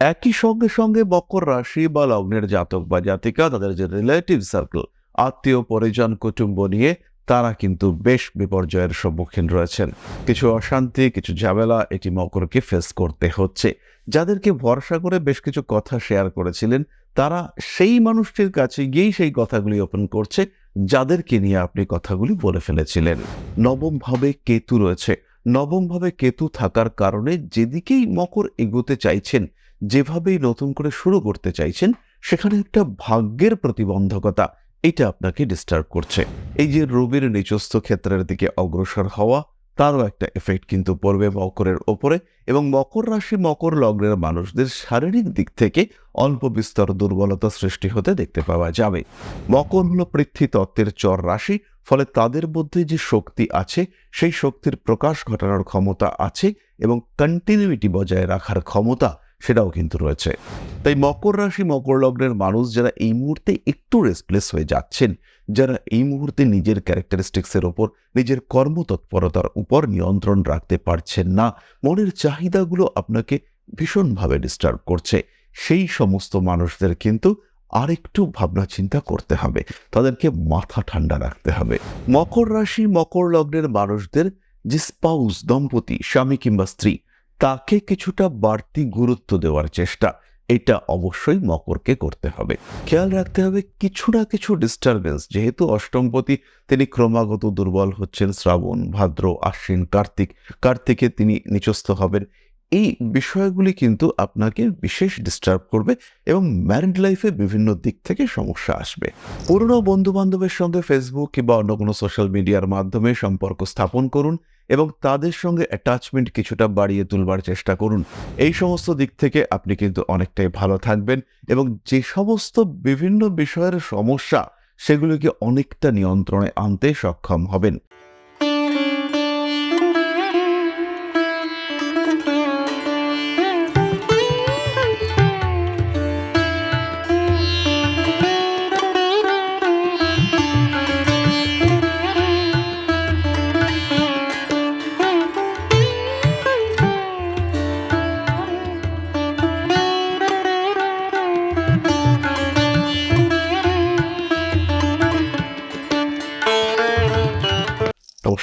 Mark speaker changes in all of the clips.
Speaker 1: একই সঙ্গে সঙ্গে মকর রাশি বা লগ্নের জাতক বা জাতিকা, তাদের যে রিলেটিভ সার্কেল আত্মীয়, পরিজন, কুটুম্ব নিয়ে তারা কিন্তু বেশ বিপর্যয়ের সম্মুখীন রয়েছেন। কিছু অশান্তি, কিছু ঝামেলা এটি মকরকে ফেস করতে হচ্ছে। যাদেরকে ভরসা করে বেশ কিছু কথা শেয়ার করেছিলেন, তারা সেই মানুষটির কাছে গিয়েই সেই কথাগুলি ওপেন করছে, যাদেরকে নিয়ে আপনি কথাগুলি বলে ফেলেছিলেন। নবমভাবে কেতু রয়েছে। নবমভাবে কেতু থাকার কারণে যেদিকেই মকর এগোতে চাইছেন যেভাবেই নতুন করে শুরু করতে চাইছেন, সেখানে একটা ভাগ্যের প্রতিবন্ধকতা, এটা আপনাকে ডিস্টার্ব করছে। এই যে রবির নিজস্ব ক্ষেত্রের দিকে অগ্রসর হওয়া, তারও একটা এফেক্ট কিন্তু পড়বে মকরের ওপরে এবং মকর রাশি, মকর লগ্নের মানুষদের শারীরিক দিক থেকে অল্প বিস্তর দুর্বলতা সৃষ্টি হতে দেখতে পাওয়া যাবে। মকর হল পৃথ্বী তত্ত্বের চর রাশি, ফলে তাদের মধ্যে যে শক্তি আছে, সেই শক্তির প্রকাশ ঘটানোর ক্ষমতা আছে এবং কন্টিনিউটি বজায় রাখার ক্ষমতা সেটাও কিন্তু রয়েছে। তাই মকর রাশি, মকর লগ্নের মানুষ যারা এই মুহূর্তে একটু রেস্টলেস হয়ে যাচ্ছেন, যারা এই মুহূর্তে নিজের ক্যারেক্টারিস্টিক্সের ওপর, নিজের কর্মতৎপরতার উপর নিয়ন্ত্রণ রাখতে পারছেন না, মনের চাহিদাগুলো আপনাকে ভীষণভাবে ডিস্টার্ব করছে। সেই সমস্ত মানুষদের কিন্তু আরেকটু ভাবনা চিন্তা করতে হবে। তাদেরকে মাথা ঠান্ডা রাখতে হবে। মকর রাশি, মকর লগ্নের মানুষদের যে স্পাউস দম্পতি, স্বামী কিংবা স্ত্রী তাকে কিছুটা বাড়তি গুরুত্ব দেওয়ার চেষ্টা। এটা অবশ্যই মকরকে করতে হবে। খেয়াল রাখতে হবে কিছু না কিছু ডিস্টারবেন্স যেহেতু অষ্টমপতি, তিনি ক্রমাগত দুর্বল হচ্ছেন। শ্রাবণ, ভাদ্র, আশ্বিন, কার্তিক। কার্তিকে তিনি নিচস্থ হবেন। এই বিষয়গুলি কিন্তু আপনাকে বিশেষ ডিস্টার্ব করবে এবং ম্যারিড লাইফে বিভিন্ন দিক থেকে সমস্যা আসবে। পুরনো বন্ধু বান্ধবের সঙ্গে ফেসবুক কিংবা অন্য কোনো সোশ্যাল মিডিয়ার মাধ্যমে সম্পর্ক স্থাপন করুন এবং তাদের সঙ্গে অ্যাটাচমেন্ট কিছুটা বাড়িয়ে তুলবার চেষ্টা করুন। এই সমস্ত দিক থেকে আপনি কিন্তু অনেকটাই ভালো থাকবেন এবং যে সমস্ত বিভিন্ন বিষয়ের সমস্যা সেগুলিকে অনেকটা নিয়ন্ত্রণে আনতে সক্ষম হবেন।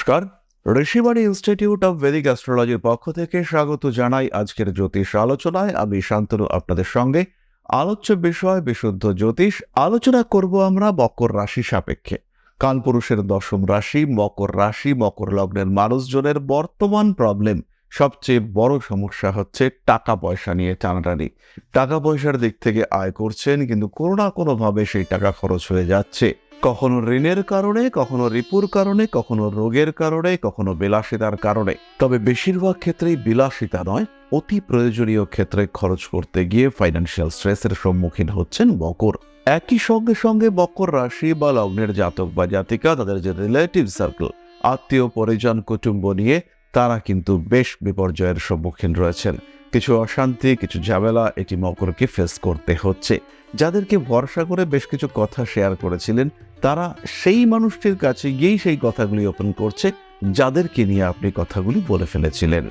Speaker 1: নমস্কার। ঋষিবাণী ইনস্টিটিউট অব ভেদিক অ্যাস্ট্রোলজির পক্ষ থেকে স্বাগত জানাই আজকের জ্যোতিষ আলোচনায়। আমি শান্তনু আপনাদের সঙ্গে। আলোচ্য বিষয়, বিশুদ্ধ জ্যোতিষ। আলোচনা করব আমরা মকর রাশি সাপেক্ষে। কালপুরুষের দশম রাশি, মকর রাশি, মকর লগ্নের মানুষজনের বর্তমান প্রবলেম সবচেয়ে বড় সমস্যা হচ্ছে টাকা পয়সা নিয়ে টানাটানি। টাকা পয়সার দিক থেকে আয় করছেন, কিন্তু কোনো না কোনোভাবে সেই টাকা খরচ হয়ে যাচ্ছে। কখনো ঋণের কারণে, কখনো রিপুর কারণে, কখনো রোগের কারণে, কখনো বিলাসিতার কারণে। তবে বেশিরভাগ ক্ষেত্রেই বিলাসিতা নয়, অতি প্রয়োজনীয় ক্ষেত্রে খরচ করতে গিয়ে ফাইন্যান্সিয়াল স্ট্রেসের সম্মুখীন হচ্ছেন মকর। একই সঙ্গে সঙ্গে মকর রাশি বা লগ্নের জাতক বা জাতিকা, তাদের যে রিলেটিভ সার্কেল আত্মীয়, পরিজন, কুটুম্ব নিয়ে, তারা কিন্তু বেশ বিপর্যয়ের সম্মুখীন রয়েছেন। কিছু অশান্তি, কিছু ঝামেলা এটি মকরকে ফেস করতে হচ্ছে। যাদেরকে ভরসা করে বেশ কিছু কথা শেয়ার করেছিলেন তারা সেই মানুষটির কাছে গিয়েই সেই কথাগুলি ওপেন করছে, যাদেরকে নিয়ে আপনি কথাগুলি বলে ফেলেছিলেন।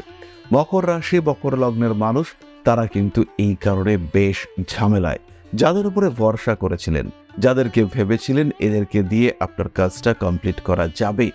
Speaker 1: মকর রাশি মকর লগ্নের মানুষ, তারা কিন্তু এই কারণে বেশ ঝামেলায়, যাদের উপরে ভরসা করেছিলেন, যাদেরকে ভেবেছিলেন এদেরকে দিয়ে আপনার কাজটা কমপ্লিট করা যাবে।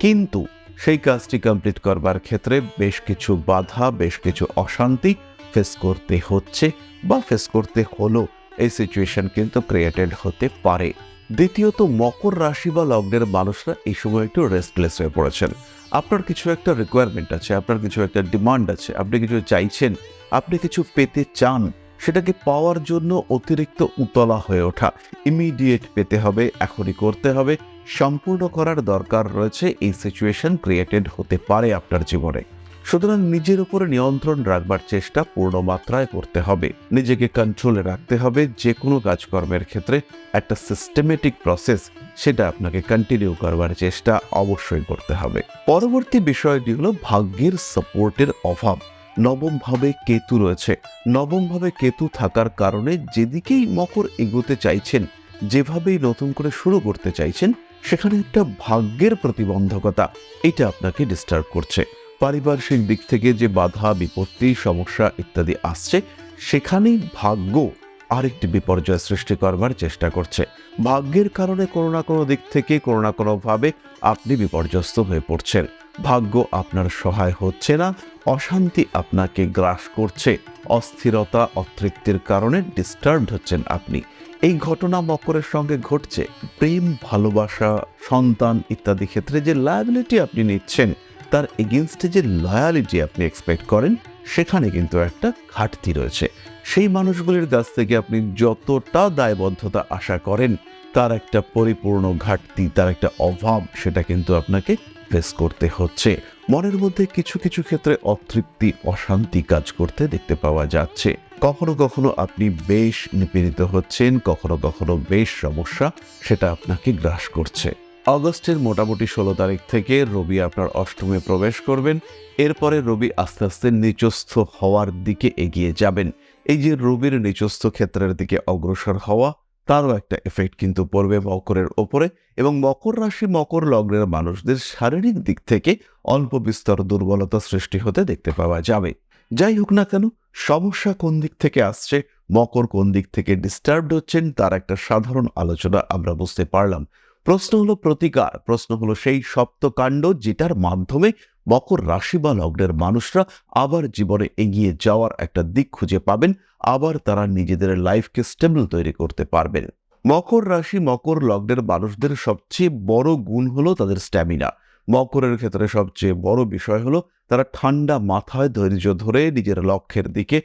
Speaker 1: কিন্তু সেই কাজটি কমপ্লিট করবার ক্ষেত্রে বেশ কিছু বাধা, বেশ কিছু অশান্তি ফেস করতে হচ্ছে বা ফেস করতে হলো। এই সিচুয়েশন কিন্তু ক্রিয়েটেড হতে পারে। দ্বিতীয়ত, মকর রাশি বা লগ্নের মানুষরা এই সময় একটু রেস্টলেস হয়ে পড়েছেন। আপনার কিছু একটা রিকোয়ারমেন্ট আছে, আপনার কিছু একটা ডিমান্ড আছে, আপনি কিছু চাইছেন, আপনি কিছু পেতে চান, সেটাকে পাওয়ার জন্য অতিরিক্ত উতলা হয়ে ওঠা। ইমিডিয়েট পেতে হবে, এখনই করতে হবে। সম্পূর্ণ করার দরকার রয়েছে, এই সিচুয়েশন ক্রিয়েটেড হতে পারে আপনার জীবনে। সুতরাং নিজের উপরে নিয়ন্ত্রণ রাখবার চেষ্টা পূর্ণ মাত্রায় করতে হবে। নিজেকে কন্ট্রোলে রাখতে হবে যে কোনো কাজকর্মের ক্ষেত্রে। একটা সিস্টেমেটিক প্রসেস সেটা আপনাকে কন্টিনিউ করবার চেষ্টা অবশ্যই করতে হবে। পরবর্তী বিষয়টি হলো ভাগ্যের সাপোর্টের অভাব। নবম ভাবে কেতু রয়েছে। নবম ভাবে কেতু থাকার কারণে যেদিকেই মকর এগোতে চাইছেন, যেভাবেই নতুন করে শুরু করতে চাইছেন, সেখানে একটা ভাগ্যের প্রতিবন্ধকতা, এটা আপনাকে ডিস্টার্ব করছে। পারিপার্শ্বিক দিক থেকে যে বাধা, বিপত্তি, সমস্যা ইত্যাদি আসছে, সেখানেই ভাগ্য আরেকটি বিপর্যয় সৃষ্টি করবার চেষ্টা করছে। ভাগ্যের কারণে কোনো না কোনো দিক থেকে কোনো না কোনোভাবে আপনি বিপর্যস্ত হয়ে পড়ছেন। ভাগ্য আপনার সহায় হচ্ছে না, অশান্তি আপনাকে গ্রাস করছে, অস্থিরতা, অতৃপ্তির কারণে ডিস্টার্বড হচ্ছেন আপনি। এই ঘটনা মকরের সঙ্গে ঘটছে। প্রেম, ভালোবাসা, সন্তান ইত্যাদি ক্ষেত্রে যে লায়াবিলিটি আপনি নিচ্ছেন তার এগেনস্টে যে লয়ালিটি আপনি এক্সপেক্ট করেন, সেখানে কিন্তু একটা ঘাটতি রয়েছে। সেই মানুষগুলির কাছ থেকে আপনি যতটা দায়বদ্ধতা আশা করেন, তার একটা পরিপূর্ণ ঘাটতি, তার একটা অভাব, সেটা কিন্তু আপনাকে ফেস করতে হচ্ছে। মনের মধ্যে কিছু কিছু ক্ষেত্রে অতৃপ্তি, অশান্তি কাজ করতে দেখতে পাওয়া যাচ্ছে। কখনো কখনো আপনি বেশ নিপীড়িত হচ্ছেন, কখনো কখনো বেশ সমস্যা, সেটা আপনাকে গ্রাস করছে। অগস্টের মোটামুটি ষোলো তারিখ থেকে রবি আপনার অষ্টমে প্রবেশ করবেন। এরপরে রবি আস্তে আস্তে নিচস্থ হওয়ার দিকে এগিয়ে যাবেন। এই যে রবির নিচস্থ ক্ষেত্রের দিকে অগ্রসর হওয়া, তারও একটা এফেক্ট কিন্তু পড়বে মকরের ওপরে এবং মকর রাশি মকর লগ্নের মানুষদের শারীরিক দিক থেকে অল্প বিস্তর দুর্বলতা সৃষ্টি হতে দেখতে পাওয়া যাবে। যাই হোক না কেন, সমস্যা কোন দিক থেকে আসছে, মকর কোন দিক থেকে ডিস্টার্বড হচ্ছেন, তার একটা সাধারণ আলোচনা আমরা বুঝতে পারলাম। প্রশ্ন হলো প্রতিকার, প্রশ্ন হলো সেই সপ্তকাণ্ড যেটার মাধ্যমে মকর রাশি বা লগ্নের মানুষরা আবার জীবনে এগিয়ে যাওয়ার একটা দিক খুঁজে পাবেন, আবার তারা নিজেদের লাইফকে স্টেবল তৈরি করতে পারবেন। মকর রাশি, মকর লগ্নের মানুষদের সবচেয়ে বড় গুণ হলো তাদের স্ট্যামিনা। মকরের ক্ষেত্রে সবচেয়ে বড় বিষয় হলো তারা ঠান্ডা মাথায় ধৈর্য ধরে নিজের লক্ষ্যের দিকে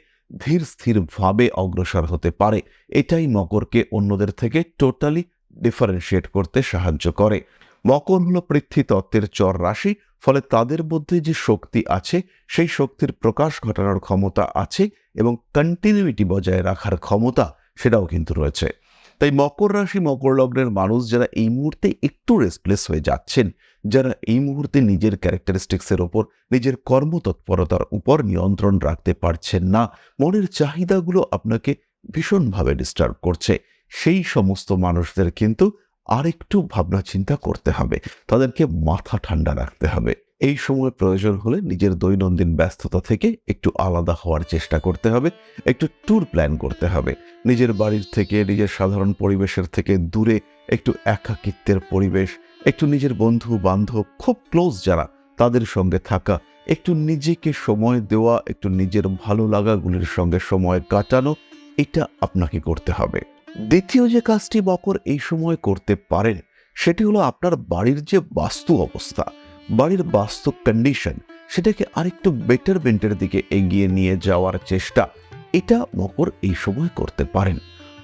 Speaker 1: ধীর স্থিরভাবে অগ্রসর হতে পারে। এটাই মকরকে অন্যদের থেকে টোটালি ডিফারেন্সিয়েট করতে সাহায্য করে। মকর হল পৃথ্বী তত্ত্বের চর রাশি, ফলে তাদের মধ্যে যে শক্তি আছে, সেই শক্তির প্রকাশ ঘটানোর ক্ষমতা আছে এবং কন্টিনিউটি বজায় রাখার ক্ষমতা সেটাও কিন্তু রয়েছে। তাই মকর রাশি, মকর লগ্নের মানুষ যারা এই মুহূর্তে একটু রেস্টলেস হয়ে যাচ্ছেন, যারা এই মুহূর্তে নিজের ক্যারেক্টারিস্টিক্সের ওপর, নিজের কর্মতৎপরতার উপর নিয়ন্ত্রণ রাখতে পারছেন না, মনের চাহিদাগুলো আপনাকে ভীষণভাবে ডিস্টার্ব করছে। সেই সমস্ত মানুষদের কিন্তু আরেকটু ভাবনা চিন্তা করতে হবে। তাদেরকে মাথা ঠান্ডা রাখতে হবে। এই সময় প্রয়োজন হলে নিজের দৈনন্দিন ব্যস্ততা থেকে একটু আলাদা হওয়ার চেষ্টা করতে হবে। একটু ট্যুর প্ল্যান করতে হবে। নিজের বাড়ির থেকে, নিজের সাধারণ পরিবেশের থেকে দূরে একটু একাকিত্বের পরিবেশ, একটু নিজের বন্ধু বান্ধব খুব ক্লোজ যারা, তাদের সঙ্গে থাকা, একটু নিজেকে সময় দেওয়া, একটু নিজের ভালো লাগাগুলির সঙ্গে সময় কাটানো, এটা আপনাকে করতে হবে। দ্বিতীয় যে কাজটি বকর এই সময় করতে পারেন, সেটি হলো আপনার বাড়ির যে বাস্তু অবস্থা, বাড়ির বাস্তব কন্ডিশন সেটাকে আরেকটু বেটারমেন্টের দিকে এগিয়ে নিয়ে যাওয়ার চেষ্টা। এটা মকর এই সময় করতে পারেন।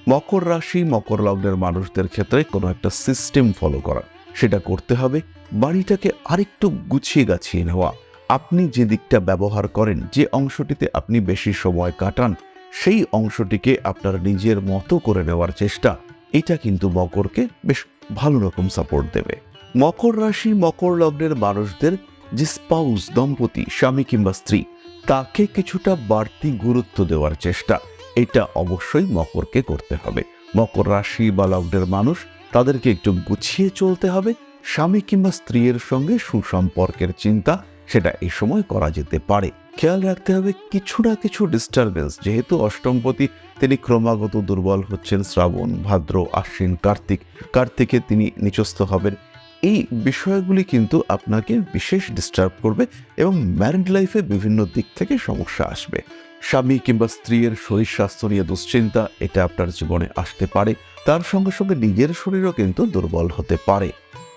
Speaker 1: মকর রাশি, মকর লগ্নের মানুষদের ক্ষেত্রে কোনো একটা সিস্টেম ফলো করা, সেটা করতে হবে। বাড়িটাকে আরেকটু গুছিয়ে গাছিয়ে নেওয়া। আপনি যে দিকটা ব্যবহার করেন, যে অংশটিতে আপনি বেশি সময় কাটান সেই অংশটিকে আপনার নিজের মতো করে নেওয়ার চেষ্টা। এটা কিন্তু মকরকে বেশ ভালো রকম সাপোর্ট দেবে। মকর রাশি, মকর লগ্নের মানুষদের যে স্পাউস দম্পতি, স্বামী কিংবা স্ত্রী, তাকে কিছুটা বাড়তি গুরুত্ব দেওয়ার চেষ্টা। এটা অবশ্যই মকরকে করতে হবে। মকর রাশি বা লগ্নের মানুষ, তাদেরকে একটু গুছিয়ে চলতে হবে। স্বামী কিংবা স্ত্রীর সঙ্গে সুসম্পর্কের চিন্তা, সেটা এই সময় করা যেতে পারে। খেয়াল রাখতে হবে কিছু না কিছু ডিস্টারবেন্স যেহেতু অষ্টমপতি, তিনি ক্রমাগত দুর্বল হচ্ছেন শ্রাবণ, ভাদ্র, আশ্বিন, কার্তিক। কার্তিকে তিনি নিচস্থ হবেন। এই বিষয়গুলি কিন্তু আপনাকে বিশেষ ডিস্টার্ব করবে এবং ম্যারিড লাইফে বিভিন্ন দিক থেকে সমস্যা আসবে। স্বামী কিংবা স্ত্রীর শরীর স্বাস্থ্য নিয়ে দুশ্চিন্তা, এটা আপনার জীবনে আসতে পারে। তার সঙ্গে সঙ্গে নিজের শরীরও কিন্তু দুর্বল হতে পারে।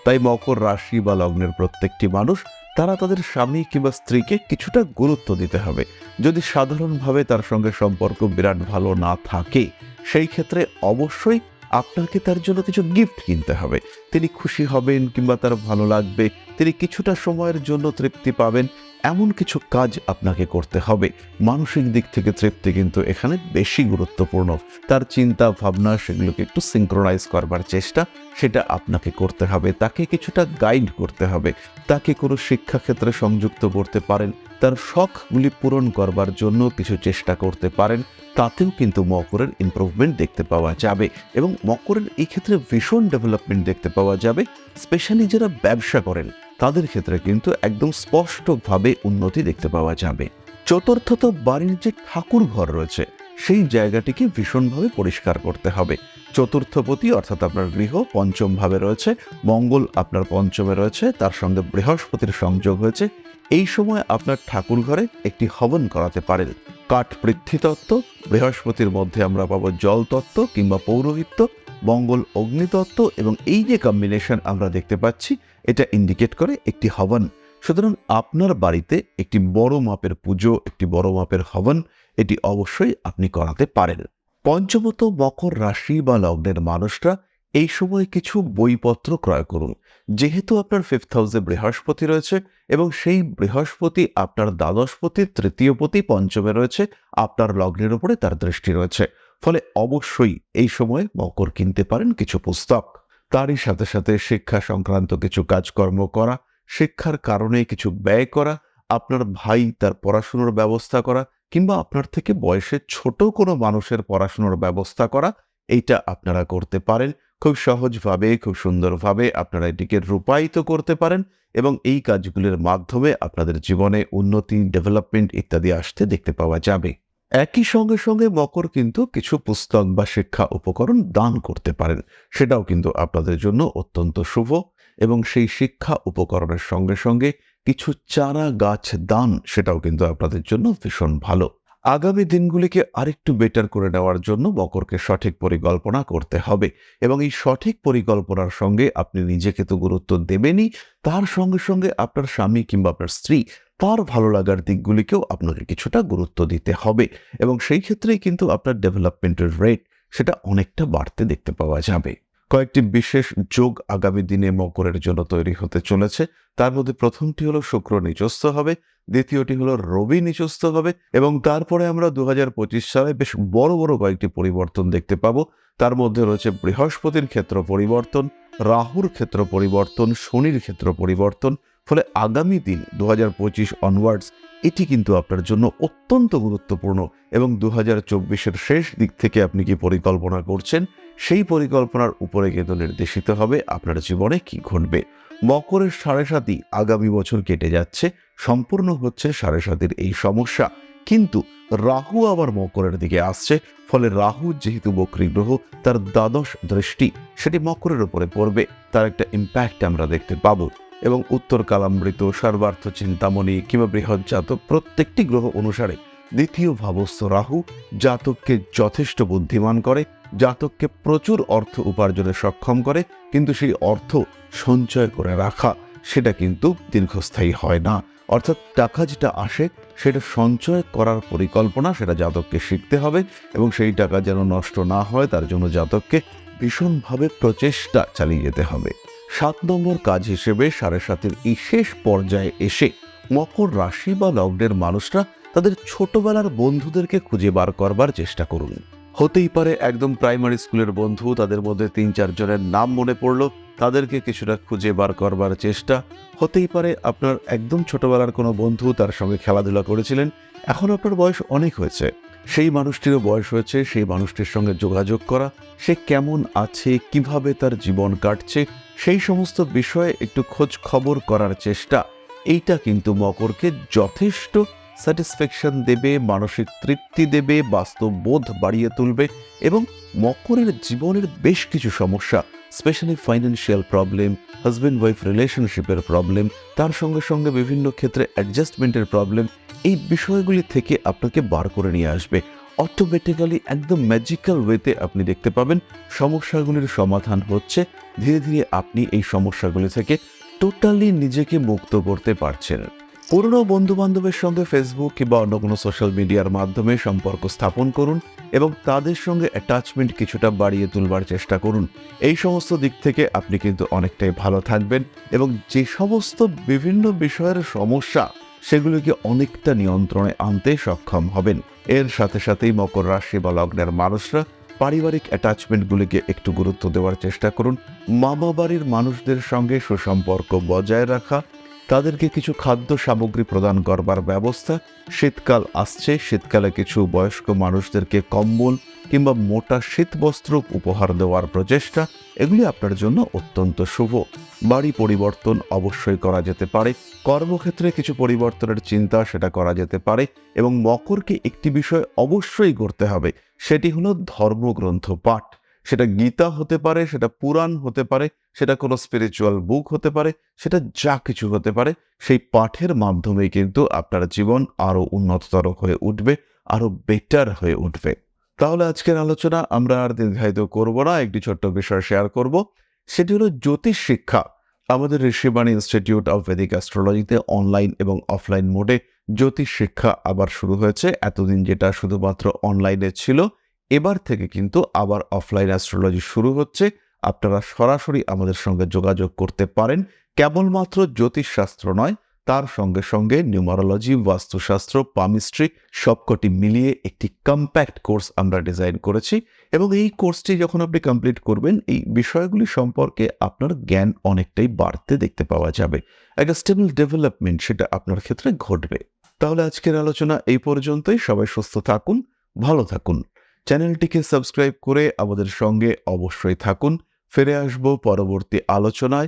Speaker 1: তাই মকর রাশি বা লগ্নের প্রত্যেকটি মানুষ তারা তাদের স্বামী কিংবা স্ত্রীকে কিছুটা গুরুত্ব দিতে হবে। যদি সাধারণভাবে তার সঙ্গে সম্পর্ক বিরাট ভালো না থাকে, সেই ক্ষেত্রে অবশ্যই আপনাকে তার জন্য কিছু গিফট কিনতে হবে। তিনি খুশি হবেন কিংবা তার ভালো লাগবে, তিনি কিছুটা সময়ের জন্য তৃপ্তি পাবেন এমন কিছু কাজ আপনাকে করতে হবে। মানসিক দিক থেকে তৃপ্তি কিন্তু এখানে বেশি গুরুত্বপূর্ণ। তার চিন্তা, ভাবনা সেগুলোকে একটু সিঙ্ক্রোনাইজ করবার চেষ্টা, সেটা আপনাকে করতে হবে। তাকে কিছুটা গাইড করতে হবে। তাকে কোনো শিক্ষাক্ষেত্রে সংযুক্ত করতে পারেন। তার শখগুলি পূরণ করবার জন্য কিছু চেষ্টা করতে পারেন। তাতেও কিন্তু মকরের ইমপ্রুভমেন্ট দেখতে পাওয়া যাবে এবং মকরের এই ক্ষেত্রে ভীষণ ডেভেলপমেন্ট দেখতে পাওয়া যাবে স্পেশালি যারা ব্যবসা করেন। তাদের ক্ষেত্রে কিন্তু একদম স্পষ্টভাবে উন্নতি দেখতে পাওয়া যাবে। চতুর্থত বাড়ির যে ঠাকুর ঘর রয়েছে, সেই জায়গাটিকে ভীষণভাবে পরিষ্কার করতে হবে। চতুর্থপতি অর্থাৎ আপনার গৃহ পঞ্চম ভাবে রয়েছে, মঙ্গল আপনার পঞ্চমে রয়েছে, তার সঙ্গে বৃহস্পতির সংযোগ হয়েছে। এই সময় আপনার ঠাকুর ঘরে একটি হবন করাতে পারেন। কাঠ পৃথ্বীতত্ত্ব বৃহস্পতির মধ্যে আমরা পাবো জল তত্ত্ব কিংবা পৌরোহিত্য মঙ্গল অগ্নিতত্ত্ব এবং এই যে কম্বিনেশন আমরা দেখতে পাচ্ছি, এটা ইন্ডিকেট করে একটি হবন। সুতরাং আপনার বাড়িতে একটি বড় মাপের পুজো, একটি বড় মাপের হবন, এটি অবশ্যই আপনি করাতে পারেন। পঞ্চমত, মকর রাশি বা লগ্নের মানুষরা এই সময় কিছু বইপত্র ক্রয় করুন। যেহেতু আপনার ফিফথ হাউসে বৃহস্পতি রয়েছে এবং সেই বৃহস্পতি আপনার দ্বাদশপতি, তৃতীয়পতি, পঞ্চমে রয়েছে, আপনার লগ্নের উপরে তার দৃষ্টি রয়েছে। ফলে অবশ্যই এই সময় মকর কিনতে পারেন কিছু পুস্তক। তারই সাথে সাথে শিক্ষা সংক্রান্ত কিছু কাজকর্ম করা, শিক্ষার কারণে কিছু ব্যয় করা, আপনার ভাই তার পড়াশুনোর ব্যবস্থা করা, কিংবা আপনার থেকে বয়সে ছোট কোনো মানুষের পড়াশুনোর ব্যবস্থা করা, এইটা আপনারা করতে পারেন। খুব সহজভাবে, খুব সুন্দরভাবে আপনারা এটিকে রূপায়িত করতে পারেন এবং এই কাজগুলির মাধ্যমে আপনাদের জীবনে উন্নতি, ডেভেলপমেন্ট ইত্যাদি আসতে দেখতে পাওয়া যাবে। একই সঙ্গে সঙ্গে মকর কিন্তু কিছু পুস্তক বা শিক্ষা উপকরণ দান করতে পারেন। সেটাও কিন্তু আপনাদের জন্য অত্যন্ত শুভ এবং সেই শিক্ষা উপকরণের সঙ্গে সঙ্গে কিছু চারা গাছ দান সেটাও কিন্তু আপনাদের জন্য ভীষণ ভালো। আগামী দিনগুলিকে আরেকটু বেটার করে নেওয়ার জন্য মকরকে সঠিক পরিকল্পনা করতে হবে এবং এই সঠিক পরিকল্পনার সঙ্গে আপনি নিজেকে তো গুরুত্ব দেবেনই। তার সঙ্গে সঙ্গে আপনার স্বামী কিংবা আপনার স্ত্রী তার ভালো লাগার দিকগুলিকেও আপনাকে কিছুটা গুরুত্ব দিতে হবে এবং সেই ক্ষেত্রেই কিন্তু আপনার ডেভেলপমেন্টের রেট সেটা অনেকটা বাড়তে দেখতে পাওয়া যাবে। কয়েকটি বিশেষ যোগ আগামী দিনে মকরের জন্য তৈরি হতে চলেছে। তার মধ্যে প্রথমটি হলো শুক্র নিচস্থ হবে, দ্বিতীয়টি হলো রবি নিচস্থ হবে এবং তারপরে আমরা দু হাজার পঁচিশ সালে বেশ বড় বড় কয়েকটি পরিবর্তন দেখতে পাবো। তার মধ্যে রয়েছে বৃহস্পতির ক্ষেত্র পরিবর্তন, রাহুর ক্ষেত্র পরিবর্তন, শনির ক্ষেত্র পরিবর্তন ফলে আগামী দিন দু হাজার পঁচিশ অনওয়ার্ডস এটি কিন্তু আপনার জন্য অত্যন্ত গুরুত্বপূর্ণ এবং দু হাজার চব্বিশের শেষ দিক থেকে আপনি কি পরিকল্পনা করছেন? সেই পরিকল্পনার উপরে কিন্তু নির্দেশিত হবে আপনার জীবনে কি ঘটবে। মকরের সাড়ে সাতই আগামী বছর কেটে যাচ্ছে, সম্পূর্ণ হচ্ছে সাড়ে সাতির এই সমস্যা। কিন্তু রাহু আবার মকরের দিকে আসছে, ফলে রাহু যেহেতু বক্রী গ্রহ, তার দ্বাদশ দৃষ্টি সেটি মকরের উপরে পড়বে, তার একটা ইম্প্যাক্ট আমরা দেখতে পাবো। এবং উত্তর কালামৃত, সর্বার্থ চিন্তামণি কিংবা বৃহৎ জাতক প্রত্যেকটি গ্রহ অনুসারে দ্বিতীয় ভাবস্থ রাহু জাতককে যথেষ্ট বুদ্ধিমান করে, জাতককে প্রচুর অর্থ উপার্জনে সক্ষম করে, কিন্তু সেই অর্থ সঞ্চয় করে রাখা, সেটা কিন্তু দীর্ঘস্থায়ী হয় না। অর্থাৎ টাকা যেটা আসে, সেটা সঞ্চয় করার পরিকল্পনা সেটা জাতককে শিখতে হবে এবং সেই টাকা যেন নষ্ট না হয়, তার জন্য জাতককে ভীষণভাবে প্রচেষ্টা চালিয়ে যেতে হবে। সাত নম্বর কাজ হিসেবে সাড়ে সাতের এই শেষ পর্যায়ে এসে মকর রাশি বা লগ্নের মানুষরা তাদের ছোটবেলার বন্ধুদেরকে খুঁজে বার করবার চেষ্টা করুন। হতেই পারে একদম প্রাইমারি স্কুলের বন্ধু, তাদের মধ্যে তিন চারজনের নাম মনে পড়ল, তাদেরকে কিছুটা খুঁজে বার করবার চেষ্টা। হতেই পারে আপনার একদম ছোটবেলার কোনো বন্ধু তার সঙ্গে খেলাধুলা করেছিলেন এখন আপনার বয়স অনেক হয়েছে। সেই মানুষটিরও বয়স হয়েছে, সেই মানুষটির সঙ্গে যোগাযোগ করা, সে কেমন আছে, কীভাবে তার জীবন কাটছে, সেই সমস্ত বিষয়ে একটু খোঁজ খবর করার চেষ্টা। এইটা কিন্তু মকরকে যথেষ্ট স্যাটিসফ্যাকশন দেবে, মানসিক তৃপ্তি দেবে বাস্তব বোধ বাড়িয়ে তুলবে এবং মকরের জীবনের বেশ কিছু সমস্যা specially financial problem husband wife রিলেশনশিপের প্রবলেম তার সঙ্গে সঙ্গে বিভিন্ন ক্ষেত্রে অ্যাডজাস্টমেন্টের প্রবলেম এই বিষয়গুলি থেকে আপনাকে বার করে নিয়ে আসবে। অটোমেটিক্যালি একদম ম্যাজিক্যাল ওয়েতে আপনি দেখতে পাবেন সমস্যাগুলির সমাধান হচ্ছে। ধীরে ধীরে আপনি এই সমস্যাগুলি থেকে টোটালি নিজেকে মুক্ত করতে পারছেন। পুরনো বন্ধু বান্ধবের সঙ্গে ফেসবুক কিংবা অন্য কোনো সোশ্যাল মিডিয়ার মাধ্যমে সম্পর্ক স্থাপন করুন এবং তাদের সঙ্গে অ্যাটাচমেন্ট কিছুটা বাড়িয়ে তুলবার চেষ্টা করুন। এই সমস্ত দিক থেকে আপনি কিন্তু অনেকটাই ভালো থাকবেন এবং যে সমস্ত বিভিন্ন বিষয়ের সমস্যা সেগুলিকে অনেকটা নিয়ন্ত্রণে আনতে সক্ষম হবেন। এর সাথে সাথেই মকর রাশি বা লগ্নের মানুষরা পারিবারিক অ্যাটাচমেন্টগুলিকে একটু গুরুত্ব দেওয়ার চেষ্টা করুন। মামা বাড়ির মানুষদের সঙ্গে সুসম্পর্ক বজায় রাখা, তাদেরকে কিছু খাদ্য সামগ্রী প্রদান করবার ব্যবস্থা, শীতকাল আসছে, শীতকালে কিছু বয়স্ক মানুষদেরকে কম্বল কিংবা মোটা শীতবস্ত্র উপহার দেওয়ার প্রচেষ্টা, এগুলি আপনার জন্য অত্যন্ত শুভ। বাড়ি পরিবর্তন অবশ্যই করা যেতে পারে, কর্মক্ষেত্রে কিছু পরিবর্তনের চিন্তা সেটা করা যেতে পারে, এবং মকরকে একটি বিষয় অবশ্যই করতে হবে, সেটি হলো ধর্মগ্রন্থ পাঠ। সেটা গীতা হতে পারে, সেটা পুরাণ হতে পারে, সেটা কোনো স্পিরিচুয়াল বুক হতে পারে, সেটা যা কিছু হতে পারে, সেই পাঠের মাধ্যমে কিন্তু আপনার জীবন আরও উন্নততর হয়ে উঠবে আরও বেটার হয়ে উঠবে। তাহলে আজকের আলোচনা আমরা আর দীর্ঘায়িত করব না, একটি ছোট্ট বিষয় শেয়ার করব। সেটি হলো জ্যোতিষ শিক্ষা। আমাদের ঋষিবাণী ইনস্টিটিউট অফ ভেদিক অ্যাস্ট্রোলজিতে অনলাইন এবং অফলাইন মোডে জ্যোতিষ শিক্ষা আবার শুরু হয়েছে। এতদিন যেটা শুধুমাত্র অনলাইনে ছিল, এবার থেকে কিন্তু আবার অফলাইন অ্যাস্ট্রোলজি শুরু হচ্ছে। আপনারা সরাসরি আমাদের সঙ্গে যোগাযোগ করতে পারেন। কেবলমাত্র জ্যোতিষশাস্ত্র নয় তার সঙ্গে সঙ্গে নিউমারোলজি, বাস্তুশাস্ত্র, পামিস্ট্রি সবকটি মিলিয়ে একটি কম্প্যাক্ট কোর্স আমরা ডিজাইন করেছি এবং এই কোর্সটি যখন আপনি কমপ্লিট করবেন, এই বিষয়গুলি সম্পর্কে আপনার জ্ঞান অনেকটাই বাড়তে দেখতে পাওয়া যাবে। একটা স্টেবল ডেভেলপমেন্ট সেটা আপনার ক্ষেত্রে ঘটবে। তাহলে আজকের আলোচনা এই পর্যন্তই। সবাই সুস্থ থাকুন, ভালো থাকুন। চ্যানেলটিকে সাবস্ক্রাইব করে আমাদের সঙ্গে অবশ্যই থাকুন। ফিরে আসব পরবর্তী আলোচনায়।